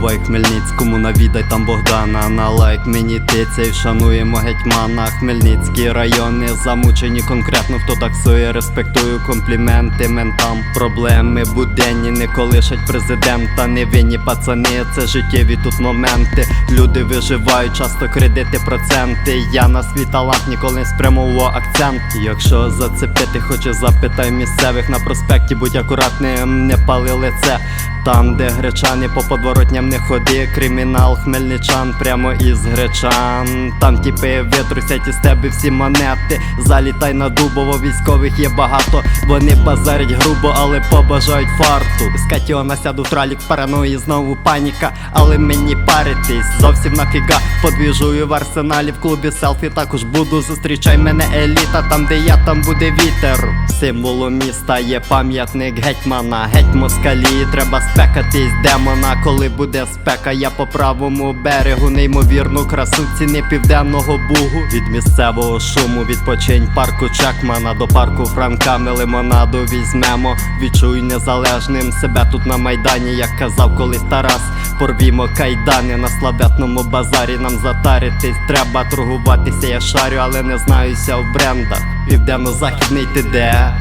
Бувай Хмельницькому, навідай там Богдана. На лайк мені тиця і вшануємо гетьмана. Хмельницький райони замучені конкретно хто таксує, респектую компліменти ментам. Проблеми буденні не колишать президента. Невинні пацани, це життєві тут моменти. Люди виживають, часто кредити, проценти. Я на свій талант ніколи не спрямовував акцент. Якщо зацепити, хоче запитай місцевих на проспекті, будь акуратним, не пали лице там, де гречани по подворотням не ходи, кримінал хмельничан прямо із гречан. Там тіпи витрусять із тебе всі монети. Залітай на дубово, військових є багато. Вони базарять грубо, але побажають фарту. З Катіона сяду тралік, параної знову паніка. Але мені паритись зовсім нафіга. Подвіжую в арсеналі в клубі селфі. Також буду зустрічай мене еліта. Там, де я, там буде вітер. Символом міста є пам'ятник гетьмана. Геть москалі, треба спекатись демона. Коли буде спека, я по правому берегу. Неймовірну красу ціни південного бугу. Від місцевого шуму відпочинь парку Чекмана до парку Франка. Ми лимонаду візьмемо. Відчуй незалежним себе тут на майдані, як казав колись Тарас. Порвімо кайдани на славетному базарі. Нам затаритись, треба торгуватися. Я шарю, але не знаюся в брендах. Південно-західний ти де?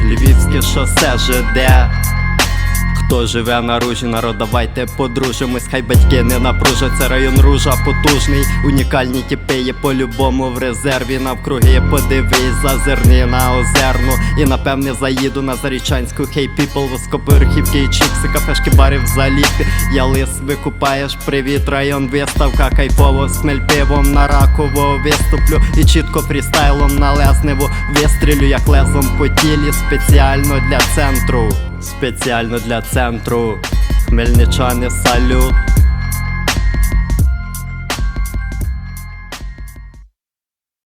Львівське шосе ЖД. Хто живе на ружі, народ, давайте подружимось, хай батьки не напружаться, район ружа потужний, унікальні тіпи є по-любому в резерві. Навкруги подивись, зазирни на озерну. І напевне заїду на зарічанську хей піпл, воскопи верхівки і чікси, кафешки, бари в заліпі. Я лис викупаєш, привіт, район, виставка, кайфово, смель пивом на раково виступлю і чітко фрістайлом на лесневу вистрілю, як лезом по тілі, спеціально для центру. Спеціально для центру. Хмельничани салют